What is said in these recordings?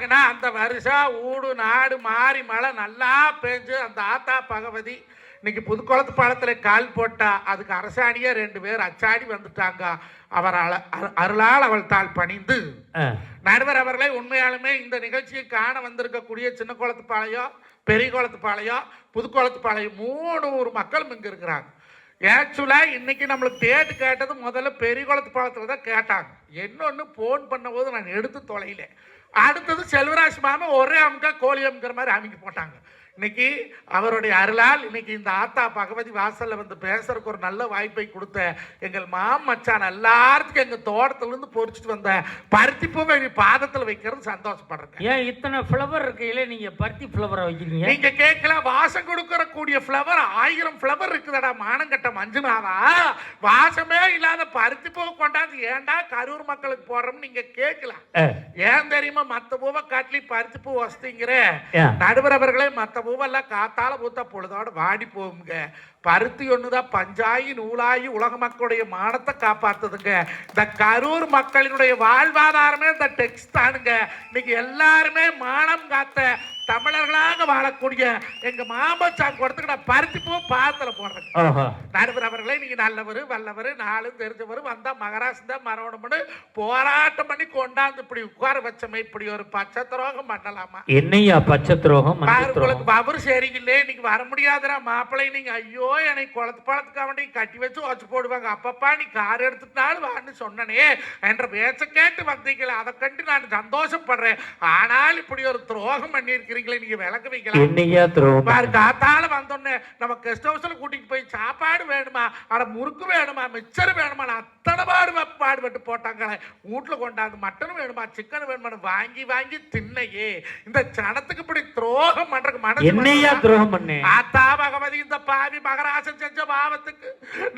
என்னாகுனா அந்த வருஷம் ஊடு நாடு மாறி மழை நல்லா பெஞ்சு அந்த ஆத்தா பகவதி இன்னைக்கு புதுக்குளத்து பாலத்தில் கால் போட்டா அதுக்கு அரசாணியே ரெண்டு பேர் அச்சாடி வந்துட்டாங்க. அவரால் அரு- அருளால் அவள் தாள் பணிந்து. நடுவர் அவர்களே உண்மையாலுமே இந்த நிகழ்ச்சியை காண வந்திருக்கக்கூடிய சின்ன குளத்துப்பாளையம் பெரிய குளத்துப்பாளையம் புதுக்குளத்துப்பாளையம் மூணு ஊர் மக்களும் இங்கே இருக்கிறாங்க. ஆக்சுவலாக இன்னைக்கு நம்மளுக்கு டேட்டு கேட்டது முதல்ல பெரிய குளத்துப்பாளையத்தில் தான் கேட்டாங்க. இன்னொன்று ஃபோன் பண்ணும்போது நான் எடுத்து தொலையில. அடுத்தது செல்வராஜ் மாமா ஒரே அமுக்கா கோழி அமுக்கிற மாதிரி அமைக்க போட்டாங்க. இன்னைக்கு அவருடைய அருளால் இன்னைக்கு இந்த ஆத்தா பகவதி வாசல்ல வந்து பேசுறதுக்கு ஒரு நல்ல வாய்ப்பை கொடுத்த எங்கள் மாமச்சான் எல்லாத்துக்கும் எங்க தோட்டத்துல இருந்து பொறிச்சிட்டு வந்த பருத்தி பூவை பாதத்துல வைக்கிறது சந்தோஷப்படுறேன் ஏன் இத்தனை ஃப்ளவர் இருக்கையில நீங்க பருத்தி ஃப்ளவரை வைக்கிறீங்க நீங்க கேட்கல வாசம் கொடுக்கிற கூடிய ஃப்ளவர் ஆயிரம் ஃப்ளவர் இருக்குதடா மானங்கட்ட மஞ்சுநாதா வாசமே இல்லாத பருத்தி பூவை கொண்டாந்து ஏன்டா கரூர் மக்களுக்கு போடுறோம்னு நீங்க கேட்கலாம். ஏன் தெரியுமா மத்த பூவை காட்டிலி பருத்தி பூ வசதிங்கிற? நடுவர் அவர்களே மத்த பூவெல்லாம் காத்தால பூத்த பொழுதோட வாடி போகுங்க. பருத்தி ஒண்ணுதான் பஞ்சாயி நூலாயி உலக மக்களுடைய மானத்தை காப்பாத்துதுங்க. இந்த கரூர் மக்களினுடைய வாழ்வாதாரமே இந்த டெக்ஸ்ட் தானுங்க இன்னைக்கு எல்லாருமே மானம் காத்த தமிழர்களாக வாழக்கூடிய எங்க மாமச்சான் கொடுத்துக்கிட்ட பருத்தி பூ பாத்துல போடுறேன். நடுவர் அவர்களே நீங்க நல்லவர் வல்லவர் நாளும் தெரிஞ்சவர் வந்தா மகராசன் தான் மரவணும்னு போராட்டம் பண்ணி கொண்டாந்து இப்படி உட்கார வச்சமே இப்படி ஒரு பச்சை துரோகம் பண்ணலாமா? என்னையா பச்சை துரோகம் உங்களுக்கு பவர் சரியில்லை இன்னைக்கு வர முடியாதுடா மாப்பிள்ளை நீங்க. ஐயோ எனக்கு குளத்து பழத்துக்காக கட்டி வச்சு வச்சு போடுவாங்க. அப்பப்பா நீ கார் எடுத்துட்டாலும் வான்னு சொன்னனே என்ற பேச்ச கேட்டு வந்தீங்களே அதை கண்டு நான் சந்தோஷப்படுறேன். ஆனால் இப்படி ஒரு துரோகம் பண்ணியிருக்கிறீங்களே நீங்க விளக்கு வைக்கலாம் பாரு காத்தால வந்தோடனே நம்ம கெஸ்ட் ஹவுஸ்ல கூட்டிட்டு போய் சாப்பாடு வேணுமா? அட முறுக்கு வேணுமா? மிச்சர் வேணுமா? அத்தனை பாடு பாடுபட்டு போட்டாங்களே வீட்டுல கொண்டாந்து மட்டன் வேணுமா சிக்கன் வேணுமா வாங்கி வாங்கி தின்னையே இந்த சனத்துக்கு இப்படி துரோகம் பண்றதுக்கு மனசு என்னையா? துரோகம் பண்ணேன் ஆத்தா பகவதி இந்த பாவி மகராசன் செஞ்ச பாவத்துக்கு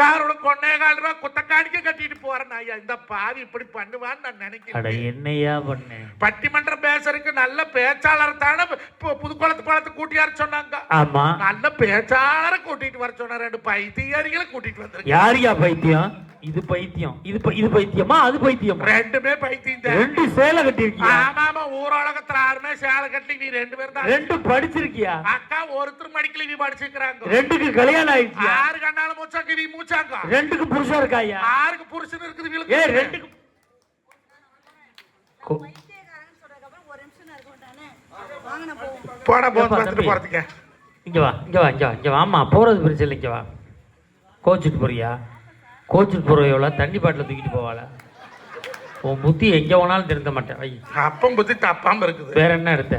நான் உனக்கு ஒன்னே கால் ரூபாய் குத்தக்காணிக்க கட்டிட்டு போறேன் ஐயா இந்த பாவி இப்படி பண்ணுவான்னு நான் நினைக்கிறேன் என்னையா பண்ணேன் பட்டிமன்றம் பேசுறதுக்கு நல்ல பேச்சாளர் தானே புதுக்குளத்து பழத்தை கூட்டியாரு சொன்னாங்க ஆமா நல்ல பேச்சாளரை கூட்டிட்டு வர சொன்ன ரெண்டு பைத்தியர்களை கூட்டிட்டு வந்திருக்கேன் யாரியா பைத்தியம் இது பைத்தியம் இது பை- இது பைத்தியமா? அது பைத்தியமா? ரெண்டுமே பைத்தியம். ரெண்டு சேலை கட்டிருக்கியா ஆமா ஆமா ஊரடகத்துல யாருமே சேலை கட்டி நீ ரெண்டு பேரும் தான். ரெண்டு படிச்சிருக்கியா? அக்கா ஒருத்தர் மடிக்கல நீ படிச்சுக்கிறாங்க ரெண்டுக்கு கல்யாணம் ஆயிடுச்சியா? ஆறு கண்ணால மூச்சாங்க நீ மூச்சாங்க ரெண்டுக்கு புருஷன் இருக்காயா? ஆறுக்கு புருஷன் இருக்குது ஏ ரெண்டுக்கு போட போது பார்த்துட்டு. போறதுக்கு. இங்க வா இங்க வா இங்க வா இங்க வாமா போறது பிரச்சனை இல்லை, இங்க வா. கோச்சிட்டு போறியா? கோச்சிட்டு போறவையோல தண்ணி பாட்டில் தூக்கிட்டு போவாள. உன் புத்தி எங்க போனாலும் திருந்த மாட்டேன். ஐ. அப்பம் புத்தி தப்பாம இருக்குது. வேற என்ன எடுத்த?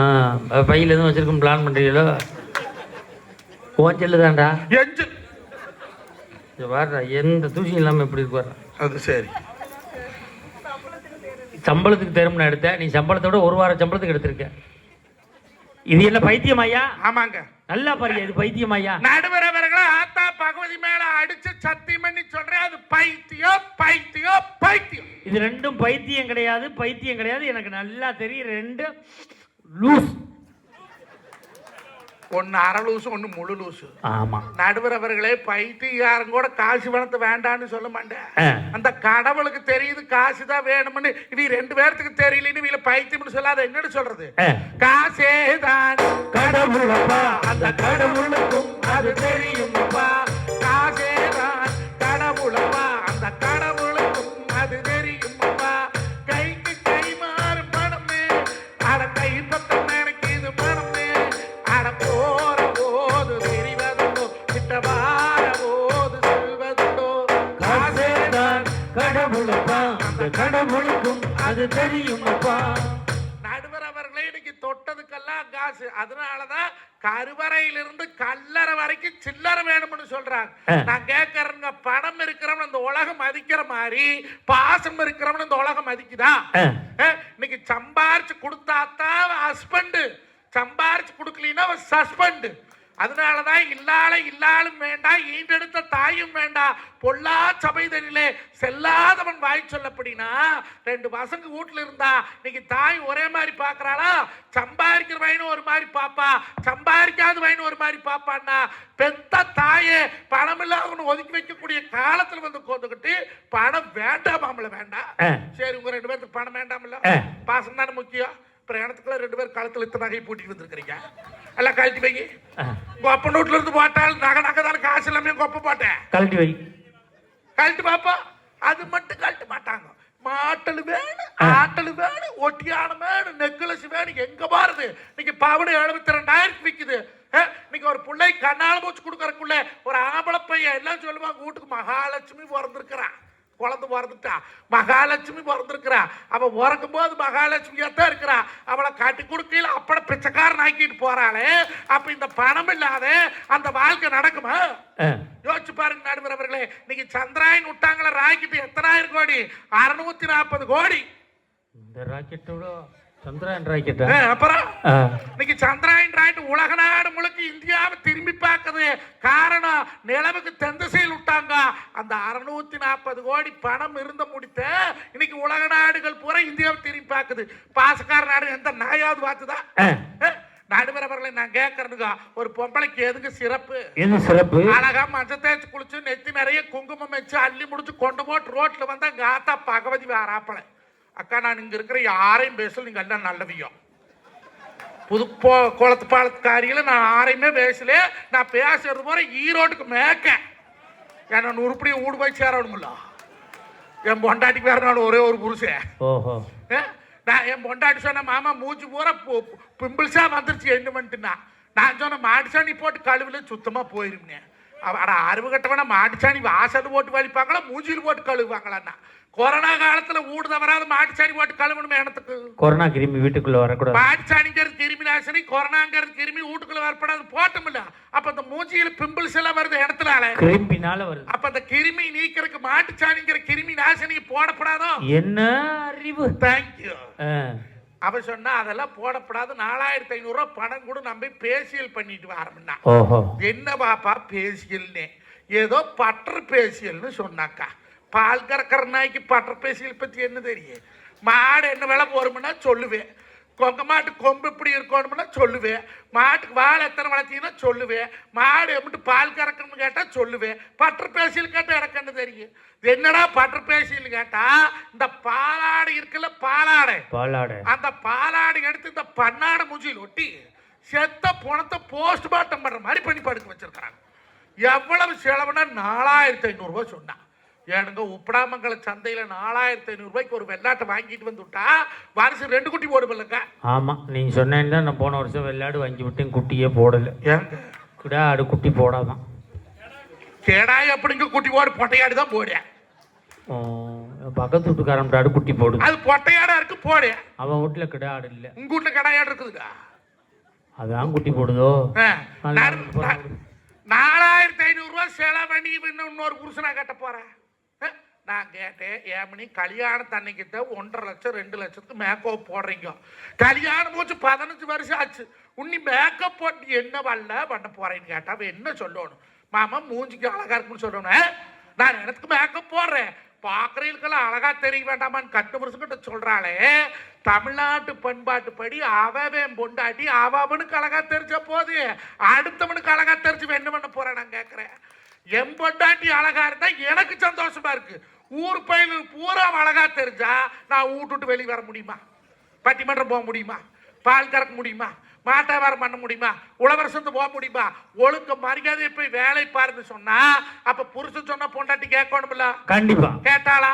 ஆ பையில எதுவும் வச்சிருக்கும் பிளான் பண்றீங்களோ? ஓஞ்சல் தான்டா. எஞ்சு. இங்க பாருடா எந்த தூசியும் இல்லாம எப்படி இருக்கு பாருடா. அது சரி. சம்பளத்துக்கு தேர்மனை எடுத்த நீ சம்பளத்தோட ஒரு வாரம் சம்பளத்துக்கு எடுத்திருக்க. இது என்ன பைத்தியம் ஐயா ஆமாங்க. நல்லா பாருங்க இது பைத்தியம் ஐயா. நடுவர் அவர்களை ஆத்தா பகவதி மேல அடிச்சு சத்தியம் பண்ணி சொல்றேன் அது பைத்தியம் பைத்தியம் பைத்தியம் இது ரெண்டும் பைத்தியம் கிடையாது பைத்தியம் கிடையாது எனக்கு நல்லா தெரியும் ரெண்டு லூஸ். ஒன்னு அரை லூசு ஒன்னு முழு லூசு. ஆமா. நடுவர் அவர்களே பைத்தியாரம் கூட காசு பணத்தை வேண்டான்னு சொல்ல மாட்டேன். அந்த கடவுளுக்கு தெரியுது காசு தான் வேணும்னு. இவ ரெண்டு பேர்த்துக்கு தெரியலன்னு இவங்கள பைத்தியம்னு சொல்லாத என்னன்னு சொல்றது. காசே தான் கடவுளப்பா, அந்த கடவுளுக்கும் அது தெரியுமப்பா அது தெரியுமப்பா. நடுவர் அவர்களே இன்னைக்கு தொட்டதுக்கெல்லாம் காசு. அதனாலதான் கருவறையிலிருந்து கல்லறை வரைக்கும் சில்லறை வேணும்னு சொல்றாங்க. நான் கேட்கறேங்க பணம் இருக்கிறவன் இந்த உலகம் மதிக்கிற மாதிரி பாசம் இருக்கிறவன் இந்த உலகம் மதிக்குதா? இன்னைக்கு சம்பாரிச்சு கொடுத்தாத்தான் ஹஸ்பண்ட் சம்பாரிச்சு கொடுக்கலன்னா அவன் சஸ்பெண்ட் அதனாலதான் இல்லால இல்லாலும் வேண்டாம் ஈண்டெடுத்த தாயும் வேண்டாம் பொல்லா சபைதனிலே செல்லாதவன் வாய் சொல்லப்படினா ரெண்டு பசங்க வீட்டுல இருந்தா இன்னைக்கு தாய் ஒரே மாதிரி பாக்குறாளா? சம்பாதிக்கிற வயனு ஒரு மாதிரி பாப்பா. சம்பாதிக்காத வயனு ஒரு மாதிரி பாப்பான்னா பெத்த தாயே பணம் இல்லாதவனு ஒதுக்கி வைக்கக்கூடிய காலத்துல வந்து உட்காந்துக்கிட்டு பணம் வேண்டாமாம்ல வேண்டாம். சரி உங்க ரெண்டு பேருக்கு பணம் வேண்டாம்ல. பாசம் தானே முக்கியம்? பிரயாணத்துக்குள்ள ரெண்டு பேரும் கழுத்துல இத்தனை நகையை பூட்டிட்டு வந்திருக்கிறீங்க? எல்லாம் கழட்டி உங்க அப்ப நோட்ல இருந்து போட்டால் நகை நகை தானே காசு எல்லாமே கொப்ப போட்டேன் கழட்டி வை. கழட்டு பாப்பா. அது மட்டும் கழட்ட மாட்டாங்க. மாட்டல் வேணும் ஆட்டல் வேணும் ஒட்டியான வேணும் நெக்லஸ் வேணும் எங்க பாருது? இன்னைக்கு பவுன் எழுபத்தி ரெண்டாயிரத்து விக்குது. அஹ், இன்னைக்கு ஒரு பிள்ளை கண்ணால மூச்சு கொடுக்கறக்குள்ள ஒரு ஆம்பளை பையன் எல்லாம் சொல்லுவாங்க வீட்டுக்கு மகாலட்சுமி பிறந்திருக்கிறான். குழந்தை பிறந்துட்டா மகாலட்சுமி பிறந்திருக்கிறா. அவ உறக்கும் போது மகாலட்சுமியா தான் இருக்கிறா. அவளை காட்டி கொடுக்கல அப்பட பிச்சைக்காரன் ஆக்கிட்டு போறாளே. அப்ப இந்த பணம் இல்லாத அந்த வாழ்க்கை நடக்குமா? யோசிச்சு பாருங்க நடுவர் அவர்களே இன்னைக்கு சந்திராயன் விட்டாங்கள ராக்கெட் எத்தனாயிரம் கோடி? அறுநூத்தி நாற்பது கோடி. இந்த ராக்கெட்டோட சந்திரன் ராக்கெட்டா ஆ, அப்புறம் இன்னைக்கு சந்திராயன் ராக்கெட் உலக நாடு முழுக்க இந்தியாவை திரும்பி பார்க்குது காரணம். நிலவுக்கு தென் திசையில் விட்டாங்க. அந்த அறுநூத்தி நாற்பது கோடி பணம் இருந்த முடித்த இன்னைக்கு உலக நாடுகள் பூரா இந்தியாவை திரும்பி பார்க்குது. பாசக்கார நாடு எந்த நாயாவது பார்த்துதா ஆ. நடுவர் அவர்களை நான் கேட்கறதுக்கா ஒரு பொம்பளைக்கு எதுக்கு சிறப்பு? எது சிறப்பு? அழகா மஞ்சள் தேய்ச்சி குளிச்சு நெத்தி நிறைய குங்குமம் வச்சு அள்ளி முடிச்சு கொண்டு போட்டு ரோட்ல வந்தா காத்தா பகவதி வாராப்பல அக்கா நான் இங்க இருக்கிற யாரையும் பேசல நீங்க எல்லாம் நல்லவியோ? புது போ குளத்து பாலத்துக்காரியில நான் யாரையுமே பேசல. நான் பேசுறது போற ஈரோட்டுக்கு மேக்க ஏன்னா உருப்படியும் ஊடு போய் சேரணும்ல. என் பொண்டாட்டிக்கு வேற நாள் ஒரே ஒரு புருஷன்? நான் என் பொண்டாட்டி சொன்ன மாமா மூச்சு பூரா பிம்பிள்ஸா வந்துருச்சு என்ன பண்ணிட்டுனா நான் சொன்ன மாட்டுச்சாணி போட்டு கழுவுல சுத்தமா போயிருந்தேன் அட அறிவு கட்டவன மாட்டுச்சாணி வாசல் போட்டு வலிப்பாங்களா மூஞ்சியில் போட்டு கழுவுவாங்களான்னா. கொரோனா காலத்துல ஊடு தவறாத மாட்டுச்சாணி போட்டு கழுவணுமே எனத்துக்கு கொரோனா கிருமி வீட்டுக்குள்ள வரக்கூடாது. மாட்டுச்சாணிங்கிறது கிருமி நாசினி கொரோனாங்கிறது கிருமி வீட்டுக்குள்ள வரப்படாது போட்டோம்ல. அப்ப இந்த மூஞ்சியில பிம்பிள்ஸ் எல்லாம் வருது இடத்துல கிருமினால வருது. அப்ப அந்த கிருமி நீக்கிறதுக்கு மாட்டுச்சாணிங்கிற கிருமி நாசினி போடப்படாதோ? என்ன அறிவு? தேங்க்யூ அவ சொன்னா அதெல்லாம் போடப்படாது. நாலாயிரத்தி ஐநூறு ரூபாய் பணம் கூட நம்பி பேசியல் பண்ணிட்டு வரமுன்னா ஓஹோ. என்ன பாப்பா பேசியல்னு? ஏதோ பட்டர் பேசியல்னு சொன்னாக்கா. பால் கறக்கிற நாய்க்கு பட்டர் பேசியல் பத்தி என்ன தெரியும்? மாடு என்ன விலை போருமுன்னா சொல்லுவேன். கொங்க மாட்டு கொம்பு இப்படி இருக்கணும்னா சொல்லுவேன். மாட்டுக்கு வாழை எத்தனை வளர்த்தீங்கன்னா சொல்லுவேன். மாடு எம்பிட்டு பால் கறக்கணும்னு கேட்டால் சொல்லுவேன். பட்டர் பேசியல் கேட்டால் எனக்கு என்ன தெரியும்? என்னடா பட்டர் பேசியல் கேட்டா இந்த பாலாடு இருக்குல்ல பாலாடை. பாலாடை. அந்த பாலாடு எடுத்து இந்த பண்ணாட மூஞ்சியில் ஒட்டி செத்த பணத்தை போஸ்ட்மார்ட்டம் பண்ற மாதிரி பண்ணி படுக்க வச்சிருக்காங்க எவ்வளவு செலவுனா நாலாயிரத்தி ஐநூறு ரூபாய் சொன்னான். ஏனுங்க உப்படாமங்கல சந்தையில நாலாயிரத்தி ஐநூறு ரூபாய்க்கு ஒரு வெள்ளாட்டை வாங்கிட்டு வந்து விட்டா வருஷம் ரெண்டு குட்டி போடுமில்லங்க. ஆமா நீங்க சொன்னேன்னு நான் போன வருஷம் வெள்ளாடு வாங்கி விட்டேன் குட்டியே போடல. ஏங்க கிடா ஆடு குட்டி போடாதான். கேடாய் அப்படிங்க குட்டி போடு பொட்டையாடு தான் போடு. ஓ, பக்கத்து வீட்டுக்காரன் ஆடு குட்டி போடுது அது பொட்டையாடா இருக்கு போடு. அவன் வீட்டுல கிடா ஆடு இல்ல. உங்க வீட்டுல கடாயாடு இருக்குதுடா. அதான் குட்டி போடுதோ? ஆ, பரவாயில்ல. நாலாயிரத்தி ஐநூறு ரூபாய் செலவு பண்ணி இன்னும் இன்னொரு புருஷனா கட்ட போறேன். நான் கேட்டேன் ஏமனி கல்யாணம் தண்ணிக்கிட்ட ஒன்றரை லட்சம் ரெண்டு லட்சத்துக்கு மேக்கப் போடுறீங்க. கல்யாணம் போச்சு பதினஞ்சு வருஷம் ஆச்சு. உன்னி மேக்கப் போட்டு என்ன வரல பண்ண போறேன்னு கேட்டா அவன் என்ன சொல்லணும்? மாமா மூஞ்சிக்கு அழகா இருக்குன்னு சொல்லணும் நான் எனக்கு மேக்கப் போடுறேன்? பார்க்குறீங்களுக்கெல்லாம் அழகா தெரிய வேண்டாமான்னு கட்டு சொல்கிறாளே சொல்றாளே. தமிழ்நாட்டு பண்பாட்டுப்படி அவன் பொண்டாட்டி அவனுக்கு அழகா தெரிஞ்ச போது அடுத்தவனுக்கு அழகா தெரிஞ்சு என்ன பண்ண போறேன் நான் கேட்குறேன் என் பொண்டாட்டி அழகா இருந்தா எனக்கு சந்தோஷமா இருக்கு. ஊர் பயிலுக்கு பூரா அழகா தெரிஞ்சா நான் வீட்டுட்டு வெளியே வர முடியுமா? பட்டிமன்றம் போக முடியுமா? பால் கறக்க முடியுமா? மாட்டாவாரம் பண்ண முடியுமா? உழவர் சந்து போக முடியுமா? ஒழுக்க மரியாதை போய் வேலை பாருன்னு சொன்னா அப்ப புருஷன் சொன்னா பொண்டாட்டி கேட்கணும்ல. கண்டிப்பா. கேட்டாளா?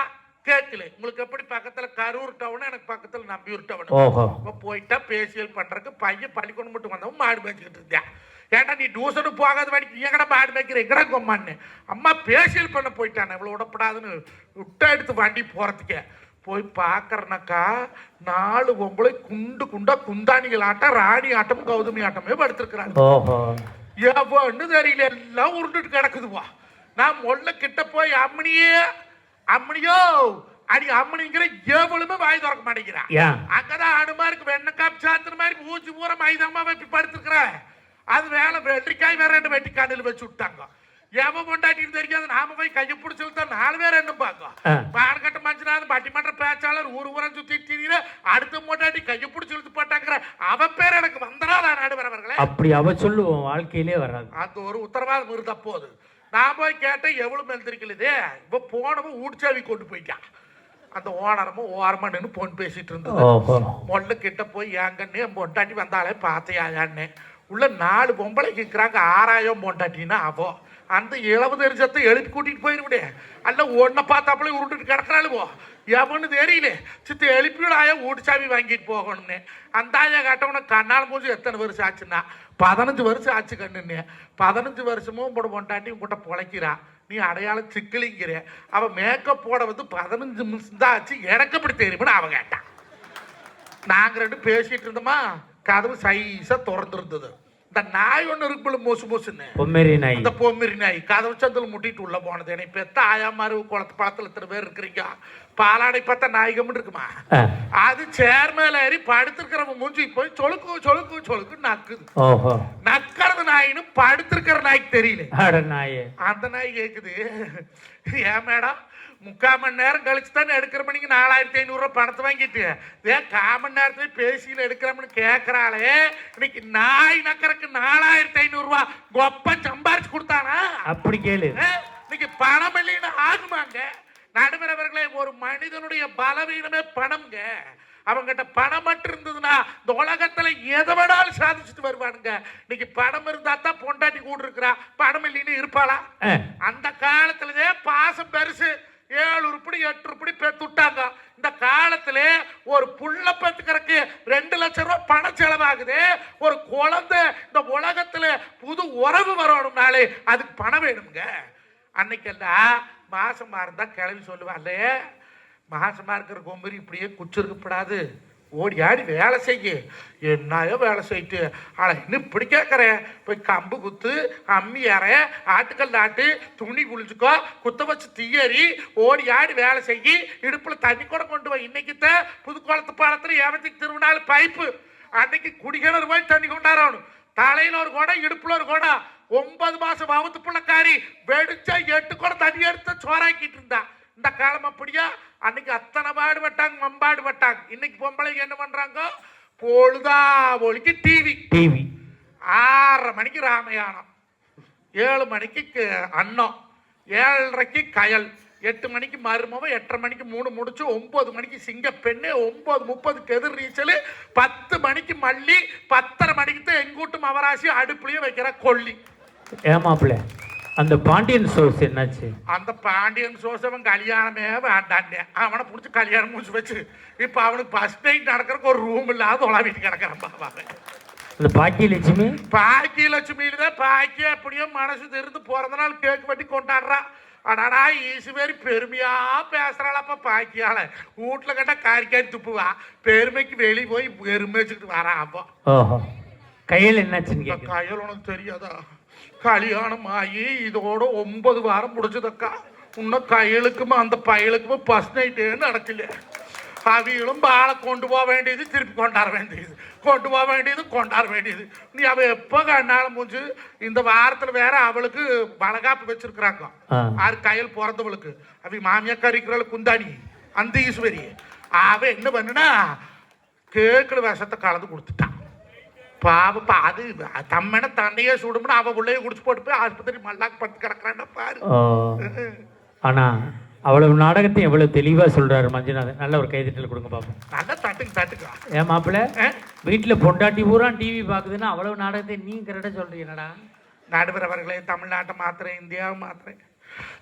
கேட்கல உங்களுக்கு எப்படி பக்கத்துல கரூர் டவுன் எனக்கு பக்கத்துல நம்பியூர் டவுன் அப்ப போயிட்டா பேசியல் பண்றதுக்கு பையன் பள்ளிக்கூடம் மட்டும் வந்தவன் மாடு மேய்ச்சிக்கிட்டு இருந்தேன் ஏன்டா நீ டியூசனுக்கு போகாத வாடி நீ எங்கடா மாடு மேய்க்கிற? எங்கடா கொம்மான்னு? அம்மா பேசியல் பண்ண போயிட்டானே. இவ்வளவு விடப்படாதுன்னு விட்டா எடுத்து வண்டி போறதுக்கே. போய் பார்க்கறனாக்கா நாலு பொம்பளை குண்டு குண்டா குந்தாணிகள் ஆட்டம் ராணி ஆட்டம் கௌதமி ஆட்டமே படுத்திருக்கிறாங்க. எவன்னு தெரியல எல்லாம் உருண்டுட்டு கிடக்குதுவா. நான் மொல்ல கிட்ட போய் அம்மனியே அம்மனியோ? அடி அம்மனிங்கிற எவளுமே வாய் திறக்க மாட்டேங்கிறான் அங்கதான் அனுமாருக்கு வெண்ணெய் காப்பு சாத்துற மாதிரி மூச்சு பூரா மைதாமா வைப்பி படுத்துருக்குற. அது வேலை வெட்டிக்காய் வேற ரெண்டு வெட்டிக்காண்டில் வச்சு விட்டாங்க. எவன் பொண்டாட்டின்னு தெரியாது நாம போய் கையை பிடிச்சி விட்டா நாலு பேர் என்ன பார்க்கும். பாடகட்ட மஞ்சனாவது பட்டிமன்ற பேச்சாளர் ஊர் ஊரம் சுத்தி திரியிற அடுத்த பொண்டாட்டி கையை பிடிச்சி இழுத்து போட்டாங்கிற. அவ பேர் எனக்கு வந்தனால நடுவர் அவர்களே. அப்படி அவ சொல்லுவோம் வாழ்க்கையிலே வராது. அந்த ஒரு உத்தரவாதம் இருந்த போது நான் போய் கேட்டேன் எவ்வளவு மெல்திருக்கலுதே இப்ப போனவன் ஊட்சாவி கொண்டு போயிட்டான் அந்த ஓனரமும் ஓரமா நின்று போன் பேசிட்டு இருந்தது. ஓஹோ மொல்ல கிட்ட போய் ஏங்கன்னு பொண்டாட்டி வந்தாலே பார்த்தையாயான்னு உள்ள நாலு பொம்பளை கேட்குறாங்க ஆறாயிரம் பொண்டாட்டின்னா அவோ. அந்த இளவு தெரிஞ்சத்தை எழுப்பி கூட்டிட்டு போயிருவிடே. அல்ல ஒன்றை பார்த்தாப்புல உருண்டுட்டு கிடக்குறாளுவோ. எவனு தெரியல சித்த எழுப்பிடாய சாமி வாங்கிட்டு போகணும்னு அந்த ஆயா காட்டவன கண்ணால் மூஞ்சி எத்தனை வருஷம் ஆச்சுன்னா பதினஞ்சு வருஷம் ஆச்சு கண்ணுன்னு பதினஞ்சு வருஷமும் போட பொண்டாட்டி உங்கள்கிட்ட பொழைக்கிறான் நீ அடையாளம் சிக்கலிங்கிற அவன் மேக்கப் போட வந்து பதினஞ்சு நிமிஷம் தான் ஆச்சு எனக்கு எப்படி தெரியும்னு அவன் கேட்டான் நாங்கள் ரெண்டு பேசிட்டு இருந்தோமா கதவு சைஸாக திறந்துருந்தது இந்த நாய் ஒண்ணு இருக்குல்ல மோசு மோசுன்னு. பொம்மேரி நாய். இந்த பொம்மிரி நாய். கதவு சந்தில் முட்டிட்டு உள்ள போனது. என்னை பெத்த ஆயா மாதிரி குளத்து பழத்துல இத்தனை பேர் இருக்கிறீங்க. பாலாடை பார்த்தா நாய்கம்னு இருக்குமா. அது சேர் மேல ஏறி படுத்திருக்கிறவன் மூஞ்சி போய் சொலுக்கு சொலுக்கு சொலுக்கு நக்குது. நக்கிறது நாயின்னு படுத்திருக்கிற நாய்க்கு தெரியல. அந்த நாய் கேக்குது ஏன் மேடம்? முக்கால் மணி நேரம் கழிச்சு தானே எடுக்கிற மணிக்கு நாலாயிரத்தி ஐநூறுரூவா பணத்தை வாங்கிட்டு. ஏன் கால் மணி நேரத்துல பேசியில் எடுக்கிறோம்னு கேட்குறாளே இன்னைக்கு நாய் நக்கறக்கு நாலாயிரத்தி ஐநூறுரூவா கொப்ப சம்பாரிச்சு கொடுத்தானா? அப்படி கேளு? இன்னைக்கு பணம் இல்லைன்னு ஆகுமாங்க? நடுவர் அவர்களே ஒரு மனிதனுடைய பலவீனமே பணம்ங்க. அவங்ககிட்ட பணம் மட்டும் இருந்ததுன்னா இந்த உலகத்துல எதை வேணாலும் சாதிச்சுட்டு வருவானுங்க. இன்னைக்கு பணம் இருந்தா தான் பொண்டாட்டி கூட இருக்கிறா. பணம் இல்லைன்னு இருப்பாளா. அந்த காலத்துலதே பாசம் பெருசு. ஏழு உருப்படி எட்டு உருப்படி பெத்து விட்டாங்க. இந்த காலத்துல ஒரு புள்ள பெத்துக்கிறதுக்கு ரெண்டு லட்சம் ரூபாய் பணம் செலவாகுது. ஒரு குழந்தை இந்த உலகத்துல புது உறவு வரணும்னாலே அதுக்கு பணம் வேணுங்க அன்னைக்கெல்லாம் மாசமா இருந்தா கிளம்பி சொல்லுவாள் மாசமா இருக்கிற கொம்பரி இப்படியே குச்சிருக்கப்படாது. ஓடி ஆடி வேலை செய்ய. என்னையோ வேலை செய்யிட்டு. ஆனால் இன்னும் இப்படி கேட்குறேன் போய் கம்பு குத்து அம்மி அற ஆட்டுக்கல் ஆட்டு துணி குளிச்சுக்கோ குத்த வச்சு தீயறி ஓடி ஆடி வேலை செய்யி இடுப்பில் தண்ணி கூட கொண்டு போய். இன்னைக்கு தான் புதுக்கோளத்து பாலத்தில் ஏவத்துக்கு திருவிழாவில் பைப்பு. அன்னைக்கு குடிக்கிணறு போய் தண்ணி கொண்டாடணும் தலையில் ஒரு குடம் இடுப்பில் ஒரு குடம் ஒன்பது மாதம் அவத்து பிள்ளைக்காரி வெடிச்சா எட்டு குடம் தண்ணி எடுத்து சோறாக்கிட்டு இருந்தா. இந்த காலம் அப்படியா? அன்னைக்கு அத்தனை பாடுபட்டாங்க மம்பாடுபட்டாங்க இன்னைக்கு பொம்பளைங்க என்ன பண்றாங்க? பொழுதா ஒளிக்கு டிவி டிவி ஆறரை மணிக்கு ராமயானம். ஏழு மணிக்கு அன்னம். ஏழரைக்கு கயல். எட்டு மணிக்கு மருமவ எட்டரை மணிக்கு மூணு முடிச்சு ஒன்பது மணிக்கு சிங்க பெண்ணு ஒன்பது முப்பதுக்கு எதிர் நீச்சல் பத்து மணிக்கு மல்லி பத்தரை மணிக்கு தான் எங்கூட்டு மவராசி அடுப்புலயும் வைக்கிற கொல்லி. ஏமாப்பிள்ள. அந்த பாண்டியன் சோர்ஸ் என்னாச்சு? அந்த பாண்டியன் சோசவன் கல்யாணமே வேண்டாண்டே அவனை பிடிச்சி கல்யாணம் முடிச்சு வச்சு இப்போ அவனுக்கு ஃபர்ஸ்ட் நைட் நடக்கிறதுக்கு ஒரு ரூம் இல்லாத உலாவிட்டு கிடக்கிறான் பாபாவை அந்த பாக்கிய லட்சுமி? பாக்கிய லட்சுமியில தான் பாக்கிய எப்படியோ மனசு திருந்து பிறந்த நாள் கேக் வெட்டி கொண்டாடுறான். அடாடா ஈசுவேரி பெருமையா பேசுறாளப்ப பாக்கியால. வீட்டுல கேட்டா காரிக்காரி துப்புவா. பெருமைக்கு வெளியே போய் பெருமை வச்சுக்கிட்டு வரான் அப்போ ஓஹோ. கையில் என்னாச்சுன்னு கையில் உனக்கு தெரியாதா? கல்யாணம் ஆகி இதோட ஒன்பது வாரம் முடிச்சதக்கா இன்னும் கையலுக்குமா அந்த பயலுக்குமா ஃபர்ஸ்ட் நைட்டே நடக்கல. அவிகளும் பாலை கொண்டு போக வேண்டியது திருப்பி கொண்டாட வேண்டியது. கொண்டு போக வேண்டியது கொண்டாட வேண்டியது. நீ அவ எப்போ கண்ணால முடிஞ்சு இந்த வாரத்தில் வேற அவளுக்கு வளகாப்பு வச்சிருக்கிறாங்க. ஆறு கையில் பிறந்தவளுக்கு. அவ மாமியார் கறிக்கிறவள் குந்தாணி அந்த ஈஸ்வரி அவ என்ன பண்ணுனா கேக்குற விஷத்தை கலந்து கொடுத்துட்டான் பாவப்பா அது தம்மனை தண்ணியே சுடும்னு அவ உள்ளே குடிச்சு போட்டு போய் ஆஸ்பத்திரி மல்லாக்கு படுத்து கிடக்குறான்னு பாரு. ஆனா அவ்வளவு நாடகத்தை எவ்வளவு தெளிவா சொல்றாரு மஞ்சுநாதன். நல்ல ஒரு கைதட்டல் கொடுங்க பாப்போம். நல்லா தட்டுக்கு தட்டுக்கா ஏன் மாப்பிள்ள? வீட்டுல பொண்டாட்டி பூரா டிவி பாக்குதுன்னா அவ்வளவு நாடகத்தை நீ கரெக்டா சொல்றீங்கடா நடுவர் அவர்களே தமிழ்நாட்டை மாத்திரம் இந்தியாவை மாத்திரம்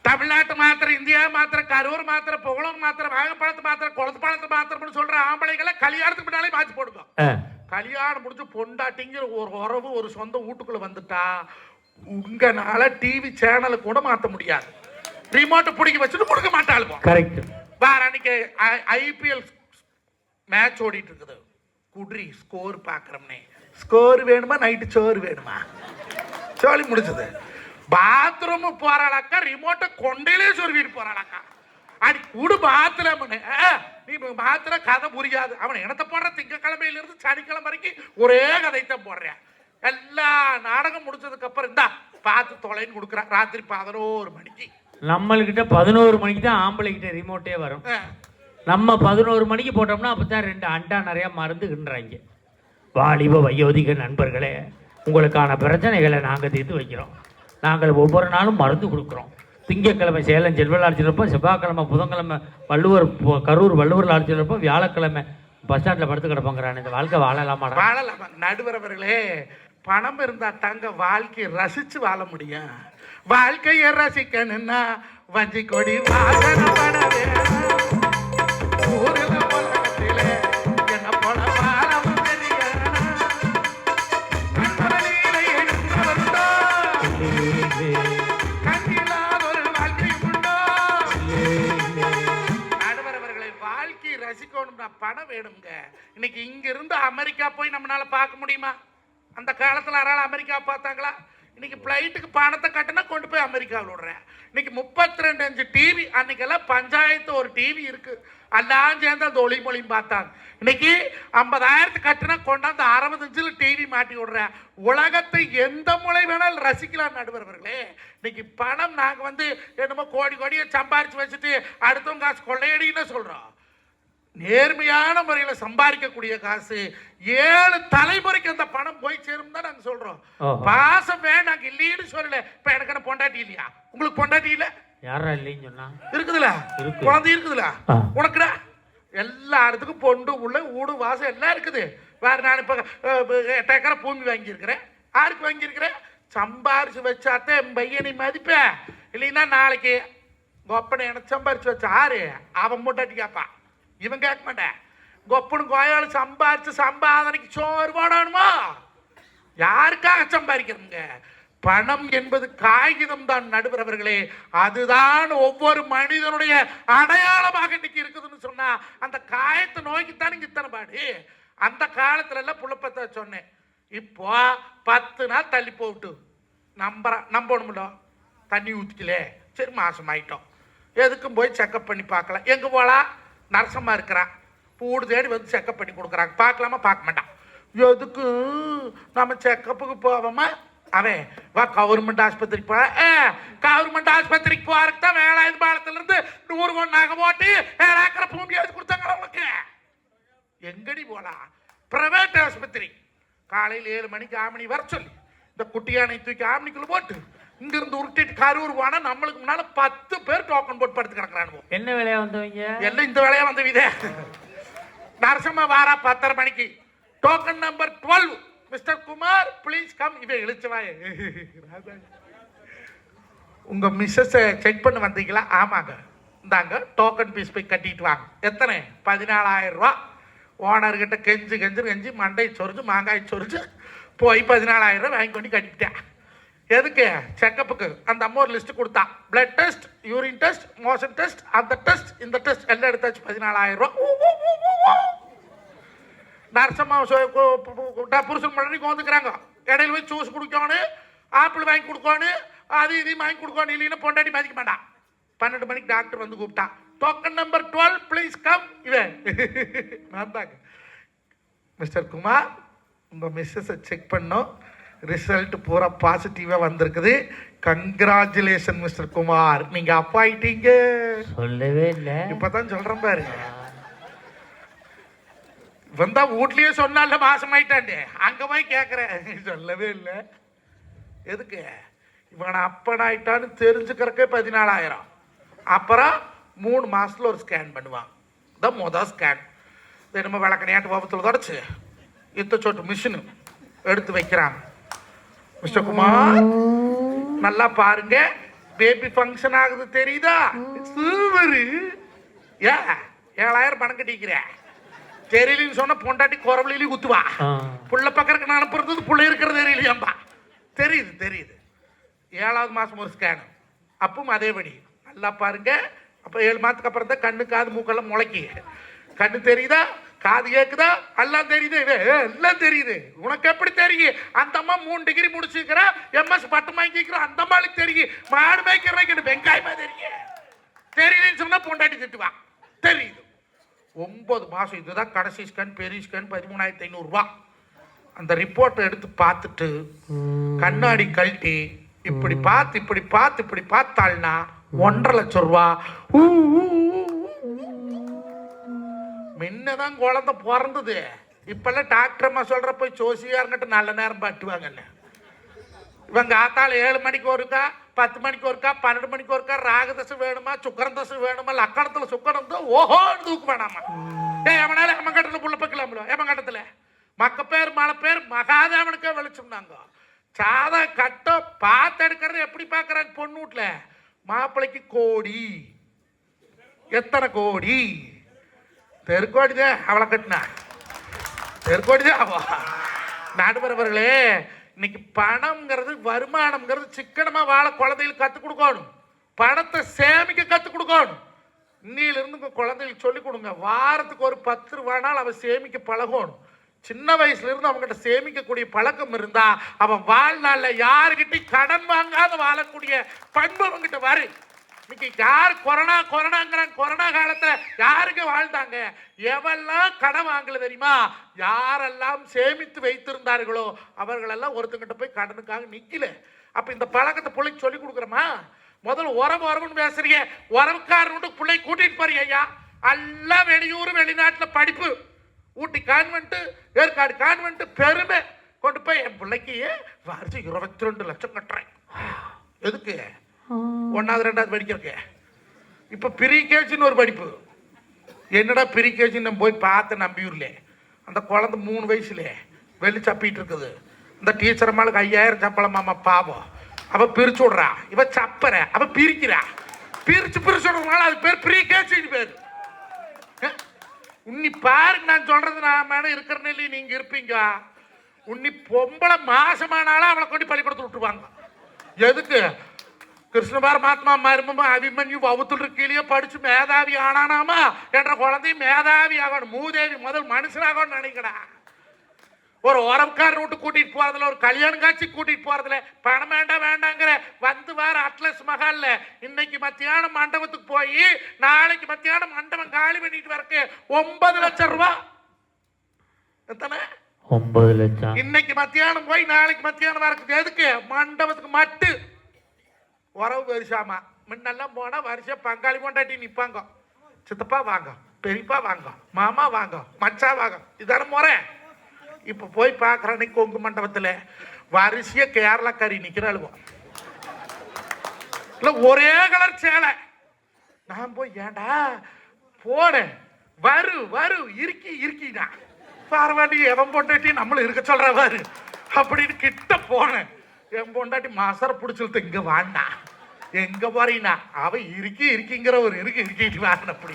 தமிழ்நாட்டை மாத்திரம் இந்தியா மாத்திரம் கரூர் மாத்திரம் புகழூர் மாத்திரம் வாகப்பழத்தை மாத்திரம் குளத்து பழத்தை மாத்திரம்னு சொல்ற ஆம்பளைகளை கல்யாணத்துக்கு முன்னாலே மாற்றி போடுங்க. கல்யாணம் முடிஞ்சு பொண்டாட்டிங்கிற ஒரு உறவு ஒரு சொந்த வீட்டுக்குள்ள வந்துட்டா உங்கனால டிவி சேனலை கூட மாத்த முடியாது. ரிமோட்டை பிடிக்க வச்சுட்டு கொடுக்க மாட்டாளுங்க. கரெக்ட் வேற அன்னைக்கு ஐபிஎல் மேட்ச் ஓடிட்டு இருக்குது. குட்ரி ஸ்கோர் பார்க்குறோம்னே ஸ்கோர் வேணுமா? நைட்டு சோறு வேணுமா? சொல்லி முடிச்சது பாத்ரூம் போறாளாக்கா ரிமோட்டை கொண்டையிலே சொருவிட்டு போறாளாக்கா. அடி குடு பாத்ரூம்னு நீ பாத்திர கதை புரியாது. அவன் இனத்தை போடுற திங்கக்கிழமையில இருந்து சனிக்கிழமை வரைக்கும் ஒரே கதைத்தான் போடுறேன். எல்லா நாடகம் முடிச்சதுக்கு அப்புறம் இந்தா பார்த்து தொலைன்னு கொடுக்குறான். ராத்திரி பதினோரு மணிக்கு. நம்மள்கிட்ட பதினோரு மணிக்கு தான் ஆம்பளைக்கிட்ட ரிமோட்டே வரும். நம்ம பதினோரு மணிக்கு போட்டோம்னா அப்போ தான் ரெண்டு அண்டா நிறையா மருந்துகின்றாங்க வாலிப வயோதிக நண்பர்களே உங்களுக்கான பிரச்சனைகளை நாங்கள் தீர்த்து வைக்கிறோம். நாங்கள் ஒவ்வொரு நாளும் மருந்து கொடுக்குறோம். திங்கட்கிழமை சேலம் செல்வல் அழைச்சிருப்போம் செவ்வாய்க்கிழமை புதன்கிழமை வள்ளுவர் கரூர் வள்ளுவரில் அழைச்சிருப்போம் வியாழக்கிழமை பஸ் ஸ்டாண்டில் படுத்து கிடப்பாங்கிறான் இந்த வாழ்க்கை வாழலாமா வாழலாமா? நடுவரவர்களே பணம் இருந்தால் தாங்க வாழ்க்கையை ரசித்து வாழ முடியும். வாழ்க்கையை ரசிக்கணும்னா வஞ்சி கொடி வாசனப்பட ஊரில் பணம் வேணுங்க இன்னைக்கு இங்கிருந்து அமெரிக்கா போய் நம்மளால பார்க்க முடியுமா? அந்த காலத்தில் யாரால அமெரிக்கா பார்த்தாங்களா? இன்னைக்கு ஃப்ளைட்டுக்கு பணத்தை கட்டினா கொண்டு போய் அமெரிக்காவில் விடுறேன். இன்னைக்கு முப்பத்தி ரெண்டு அஞ்சு டிவி அன்னைக்கெல்லாம் பஞ்சாயத்து ஒரு டிவி இருக்கு. எல்லாம் சேர்ந்து அந்த ஒளி மொழியும் பார்த்தாங்க. இன்னைக்கு ஐம்பதாயிரத்து கட்டினா கொண்டாந்து அறுபது இன்ச்சில் டிவி மாட்டி விடுறேன். உலகத்தை எந்த முறை வேணாலும் ரசிக்கலாம் நடுவர்களே. இன்னைக்கு பணம் நாங்கள் வந்து என்னமோ கோடி கோடியை சம்பாரிச்சு வச்சுட்டு அடுத்தவங்க காசு கொள்ளையடின்னு சொல்கிறோம் நேர்மையான முறையில் சம்பாதிக்கக்கூடிய காசு. ஏழு தலைமுறைக்கு அந்த பணம் போய் சேரும் தான் நாங்கள் சொல்கிறோம் ஓஹோ. பாசம் வேணாங்க இல்லைன்னு சொல்லல. இப்போ எனக்கு என்ன பொண்டாட்டி இல்லையா? உங்களுக்கு பொண்டாட்டி இல்லை? யாரா இல்லைன்னு சொன்னா? இருக்குதுல? இருக்கு. குழந்தை இருக்குதுல. உனக்குடா? எல்லா இடத்துக்கும் பொண்டு உள்ள ஊடு வாசம் எல்லாம் இருக்குது. வேற நான் இப்போ எட்டு ஏக்கரை பூமி வாங்கியிருக்கிறேன். யாருக்கு வாங்கியிருக்கிறேன்? சம்பாரிச்சு வச்சாத்தே என் பையனை மதிப்பேன். இல்லைன்னா நாளைக்கு கொப்பனை எனக்கு சம்பாரிச்சு வச்ச ஆறு அவன் மூட்டாட்டி கேட்பான். இவன் கேட்க மாட்டேன். கொப்பனும் கோயாலும் சம்பாரிச்சு சம்பாதனைக்கு சோறு போடணுமா? யாருக்காக சம்பாதிக்கிறோங்க பணம் என்பது காகிதம் தான் நடுவரவர்களே. அதுதான் ஒவ்வொரு மனிதனுடைய அடையாளமாக இன்னைக்கு இருக்குதுன்னு சொன்னா அந்த காயத்தை நோக்கித்தான் இங்க இத்தனை பாடு. அந்த காலத்துல எல்லாம் புழப்பத்தை சொன்னேன். இப்போ பத்து நாள் தள்ளி போட்டு நம்புற நம்பணும்ல? தண்ணி ஊற்றிக்கலே சரி மாசம் ஆயிட்டோம் எதுக்கும் போய் செக்கப் பண்ணி பார்க்கலாம். எங்கே போகலாம் நரசமாக இருக்கிறான். பூடு தேடி வந்து செக்கப் பண்ணி கொடுக்குறாங்க. பார்க்கலாமா? பார்க்க மாட்டான். எதுக்கு? நம்ம செக்கப்புக்கு போவோமா அவன் வா கவர்மெண்ட் ஆஸ்பத்திரிக்கு போற கவர்மெண்ட் ஆஸ்பத்திரிக்கு போறதுக்கு தான் வேலாயுத பாலத்திலிருந்து நூறு கொண்டு நகை போட்டு ஏழாக்கிற பூமி எடுத்து கொடுத்தாங்களா உனக்கு எங்கடி போலாம் பிரைவேட் ஆஸ்பத்திரி. காலையில் ஏழு மணிக்கு ஆமணி வர சொல்லி இந்த குட்டியானை தூக்கி ஆமணிக்குள்ள போட்டு இங்கிருந்து உருட்டிட்டு கரூர் போனா நம்மளுக்கு முன்னால பத்து பேர் டோக்கன் போட்டு படுத்து கிடக்குறானுவோ. என்ன வேலையா வந்தவங்க? எல்லாம் இந்த வேலையா வந்த விதே? நரசிம்ம வாரா பத்தரை மணிக்கு. Token number twelve Mister Kumar please come இவன் இழிச்சவாய உங்க மிஸ்ஸஸை செக் பண்ண வந்தீங்களா? ஆமாங்க. இந்தாங்க டோக்கன் பீஸ் போய் கட்டிட்டு வாங்க. எத்தனை? பதினாலாயிரம் ரூபா. ஓனர்கிட்ட கெஞ்சு கெஞ்சு கெஞ்சு மண்டை சொரிஞ்சு மாங்காய் சொரிஞ்சு போய் பதினாலாயிரம் ரூபா வாங்கி கொண்டு கட்டிவிட்டேன் எதுக்கு? செக்கப்புக்கு. அந்த அம்மா ஒரு லிஸ்ட் கொடுத்தா. Blood test urine test motion test அந்த டெஸ்ட் இந்த டெஸ்ட் எல்லாம் எடுத்தாச்சு பதினாலாயிரம் ரூபா. ஊ, ஊ, நரசம்மா புருஷன் பண்ணி கோந்துக்கிறாங்க. இடையில போய் ஜூஸ் குடிக்கணும் ஆப்பிள் வாங்கி கொடுக்கணும் அது இதையும் வாங்கி கொடுக்கணும் இல்லைன்னா பொண்டாட்டி மதிக்க மாட்டான் பன்னெண்டு மணிக்கு டாக்டர் வந்து கூப்பிட்டா. Token number twelve please come இவன் நான் மிஸ்டர் குமார் உங்கள் மிஸ்ஸஸை செக் பண்ணோம். ரிசல்ட் பூரா பாசிட்டிவாக வந்திருக்குது. Congratulation Mister Kumar. நீங்கள் அப்பா ஆயிட்டீங்க. சொல்லவே இல்லை. இப்போ தான் சொல்கிறேன் பாரு. வந்தா வீட்லயே சொன்னால மாசம் ஆயிட்டாண்டே அங்க போய் கேட்குறேன் சொல்லவே இல்லை. எதுக்கு? இவன் அப்பன் ஆயிட்டான்னு தெரிஞ்சுக்கிறக்கே பதினாலாயிரம். அப்புறம் மூணு மாசத்துல ஒரு ஸ்கேன் பண்ணுவான். இதான் மொதல் ஸ்கேன் தினமும் விளக்கணையாட்டு கோபத்தில் தொடச்சு. இத்த சொட்டு மிஷினு எடுத்து வைக்கிறாங்க. மிஸ்டர் குமார் நல்லா பாருங்க. பேபி ஃபங்க்ஷன் ஆகுது தெரியுதா? சூப்பரு ஏ ஏழாயிரம் பணம் கட்டிக்கிறேன் தெரியலன்னு சொன்னா பொண்டாட்டி குறவழியிலையும் குத்துவா. புள்ள பக்கத்துக்கு நான் அனுப்புறது புள்ள இருக்கிறது தெரியலையாம்பா. தெரியுது தெரியுது. ஏழாவது மாசம் ஒரு ஸ்கேனு அப்பவும் அதேபடி. நல்லா பாருங்க. அப்போ ஏழு மாதத்துக்கு அப்புறம் தான் கண்ணு காது மூக்கெல்லாம் முளைக்கி கண்ணு தெரியுதா? காது கேட்குதா எல்லாம் தெரியுது. எல்லாம் தெரியுது. உனக்கு எப்படி தெரியும்? அந்த அம்மா மூணு டிகிரி முடிச்சுக்கிறா எம்எஸ் பட்டம் வாங்கிக்கிறோம் அந்த அம்மாளுக்கு தெரியும். மாடு மேய்க்கிறவைக்கு வெங்காயமா தெரியும். தெரியலன்னு சொன்னா பொண்டாட்டி திட்டுவா. தெரியுது. ஒன்பது மாதம் இதுதான் கடைசி ஸ்கேன் பெரிய ஸ்கேன் பதிமூணாயிரத்தி ஐநூறுரூவா அந்த ரிப்போர்ட்டை எடுத்து பார்த்துட்டு கண்ணாடி கழட்டி இப்படி பார்த்து இப்படி பார்த்து இப்படி பார்த்தாள்னா ஒன்றரை லட்சம் ரூபா. ஊ, முன்னதான் குழந்தை பிறந்தது. இப்பெல்லாம் டாக்டர் அம்மா சொல்கிற போய் ஜோசியாருங்கிட்ட நல்ல நேரம் பாட்டுவாங்கன்னு இவங்க காத்தால் ஏழு மணிக்கு ஒருக்கா பத்து மணிக்கு ஒருக்கா பன்னெண்டு மணிக்கு ஒருக்கா ராகதசு வேணுமா சுக்கரம் தசை வேணுமா லக்கணத்தில் சுக்கரம் தான் ஓஹோ தூக்கு வேணாமா. ஏ எவனால கட்டத்தில் புள்ள பக்கலாமல எமங்கட்டத்துல மக்க பேர் மழை பேர் மகாதேவனுக்கே வெளிச்சம்னாங்க சாதா கட்டம் பார்த்து எடுக்கிறது எப்படி பார்க்கறாங்க பொண்ணு வீட்டில்? மாப்பிள்ளைக்கு கோடி. எத்தனை கோடி? தெருக்கோடிதே அவளை கட்டினா. தெருக்கோடிதே அவ. நடுவரவர்களே இன்னைக்கு பணம்ங்கிறது வருமானம்ங்கிறது சிக்கனமாக வாழ குழந்தைகளுக்கு கற்றுக் கொடுக்கணும். பணத்தை சேமிக்க கற்றுக் கொடுக்கணும். இன்னிலிருந்து உங்கள் குழந்தைகளுக்கு சொல்லிக் கொடுங்க. வாரத்துக்கு ஒரு பத்து ரூபானால் அவன் சேமிக்க பழகணும். சின்ன வயசுலேருந்து அவங்ககிட்ட சேமிக்கக்கூடிய பழக்கம் இருந்தால் அவன் வாழ்நாளில் யாருக்கிட்டையும் கடன் வாங்காத வாழக்கூடிய பண்பு அவங்ககிட்ட வரும் இன்னைக்கு யார் கொரோனா கொரோனாங்கிறாங்க கொரோனா காலத்துல யாருக்கு வாழ்ந்தாங்க? எவெல்லாம் கடன் வாங்கல தெரியுமா? யாரெல்லாம் சேமித்து வைத்திருந்தார்களோ அவர்களெல்லாம் ஒருத்தங்கிட்ட போய் கடனுக்காக நிக்கல. அப்ப இந்த பழக்கத்தை பிள்ளைக்கு சொல்லி கொடுக்குறோமா? முதல்ல உறவு உறவுன்னு பேசுறீங்க. உறவுக்காரன் பிள்ளை கூட்டிட்டு போறீங்க ஐயா. எல்லாம் வெளியூர் வெளிநாட்டுல படிப்பு. ஊட்டி கான்வென்ட் ஏற்காடு கான்வென்ட் பெருமை. கொண்டு போய் என் பிள்ளைக்கு வருஷம் இருபத்தி ரெண்டு லட்சம் கட்டுறேன். எதுக்கு? ஒன்றாவது ரெண்டாவது படிக்கிறக்கு இப்போ ப்ரீ கேஜின்னு ஒரு படிப்பு. என்னடா ப்ரீ கேஜின்னு போய் பார்த்து நம்பியூர்ல அந்த குழந்தை மூணு வயசுல வெளி சப்பிட்டு இருக்குது. இந்த டீச்சர் அம்மாளுக்கு ஐயாயிரம் சம்பளம் மாமா பாவம். அவள் பிரிச்சு விட்றா. இவ சப்பற. அவள் பிரிக்கிறா. பிரிச்சு பிரிச்சு விடுறதுனால அது பேர் ப்ரீ. கேஜின்னு பேர் உன்னி பாருங்க நான் சொல்றது நான் மேடம் இருக்கிற நிலையை நீங்க இருப்பீங்க. உன்னி பொம்பளை மாசமானாலும் அவளை கொண்டு பள்ளிக்கூடத்து விட்டுருவாங்க. எதுக்கு? கிருஷ்ண பரமாத்மா மருமமா அபிமன்யு வவுத்துல கீழே படிச்சு மேதாவி ஆனானாமா என்ற குழந்தை மேதாவி ஆகணும். மூதேவி முதல் மனுஷனாகணும்னு நினைக்கடா ஒரு உறவுக்காரர் விட்டு கூட்டிட்டு போறதுல ஒரு கல்யாண காட்சி கூட்டிட்டு போறதுல பணம் வேண்டாம் வேண்டாங்கிற வந்து வார அட்லஸ் மகால்ல இன்னைக்கு மத்தியானம் மண்டபத்துக்கு போய் நாளைக்கு மத்தியானம் மண்டபம் காலி பண்ணிட்டு வரக்கு ஒன்பது லட்சம் ரூபாய் எத்தனை? ஒன்பது லட்சம். இன்னைக்கு மத்தியானம் போய் நாளைக்கு மத்தியானம் வரக்கு. எதுக்கு? மண்டபத்துக்கு மட்டு. உறவு பெருசாமா. முன்னெல்லாம் போனால் வருஷம் பங்காளி கொண்டாட்டி நிற்பாங்க சித்தப்பா வாங்க பெரியப்பா வாங்க மாமா வாங்க மச்சா வாங்க. இதான முறை. இப்போ போய் பார்க்குற அன்னைக்கு கொங்கு மண்டபத்தில். வரிசையாக கேரளாக்காரி நிற்கிறாளுவோம் இல்லை ஒரே கலர் சேலை. நான் போய் ஏன்டா போனேன் வரு வரு. இருக்கி இருக்கிடா பரவாயில்லையே எவன் பொண்டாட்டி நம்மளும் இருக்க சொல்ற வரு. அப்படின்னு கிட்ட போனேன். என் பொண்டாட்டி மசர பிடிச்சிருத்து இங்க வாண்டா எங்க போறீனா அவ இருக்கி இருக்கிங்கிற ஒரு இருக்கு இருக்கிட்டு வாங்க அப்படி.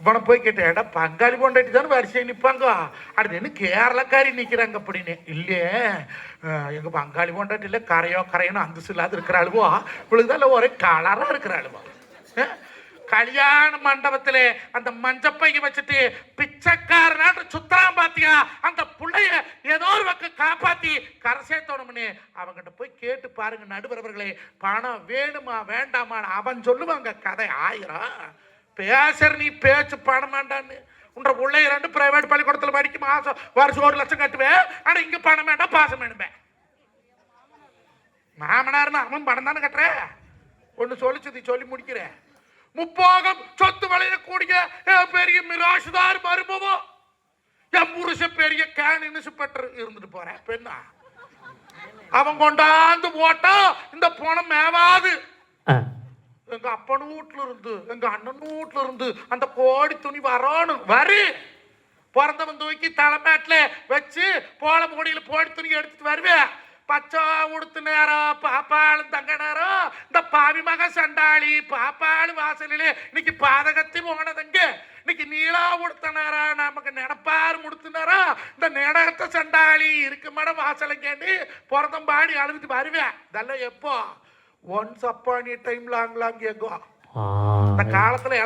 இவனை போய் கேட்டேன் ஏடா பங்காளி பொண்டாட்டி தானே வரிசையை நிற்பாங்க அடுத்து என்ன கேரளக்காரி நிற்கிறாங்க அப்படின்னு. இல்லையே. எங்கள் எங்க பங்காளி பொண்டாட்டி இல்லை கரையோ கரையனோ சில்லாது இல்லாத இருக்கிறாளுவோ இவளுக்கு தான் ஒரே கலராக இருக்கிற அழுவோ கல்யாண மண்டபத்திலே அந்த மஞ்சப்பையை வச்சுட்டு பிச்சைக்காரனாட்டு சுத்தலாம் பாத்தியா? அந்த பிள்ளைய ஏதோ ஒரு பக்கம் காப்பாத்தி கரை சேர்த்தோணும்னு அவங்கிட்ட போய் கேட்டு பாருங்க நடுவரவர்களே. பணம் வேணுமா வேண்டாமான்னு அவன் சொல்லுவாங்க கதை ஆயிரம். பேசுற நீ பேச்சு பணம் வேண்டான்னு. உன்ற உள்ளே ரெண்டு பிரைவேட் பள்ளிக்கூடத்தில் படிக்க மாசம் வருஷம் ஒரு லட்சம் கட்டுவேன் ஆனால் இங்கே பணம் வேண்டாம் பாசம் வேணுமே. மாமனார்னு அவன் பணம் தானே கட்டுற? ஒன்று சொல்லிச்சது சொல்லி முடிக்கிறேன். முப்போகம் சொத்து விளையக்கூடிய பெரிய மிராசுதார் மருமவோ? என் புருஷன் பெரிய கேன் இன்ஸ்பெக்டர் இருந்துட்டு போறேன் பெண்ணா. அவன் கொண்டாந்து போட்டா இந்த பணம் மேவாது. எங்க அப்பன் வீட்டுல இருந்து எங்க அண்ணன் வீட்டுல இருந்து அந்த கோடி துணி வரணும் வரு. பிறந்தவன் தூக்கி தலைமேட்ல வச்சு போல மூடியில போடி துணி எடுத்துட்டு வருவேன். பச்சை உடுத்து நேரம் பாப்பாளும் தங்க நேரம் இந்த பாவி மக சண்டாளி பாப்பாளு வாசலிலே இன்னைக்கு பாதகத்தி போனதுங்க? இன்னைக்கு நீலா உடுத்த நேரம் நமக்கு நினப்பாரு முடுத்து நேரம் இந்த நிடகத்த சண்டாளி இருக்கு மேடம் வாசலைங்கேண்டு பிறந்தம்பாடி அழுதுட்டு வருவேன் இதெல்லாம் எப்போ? Once upon a time long long ago ஆ. அந்த காலத்துல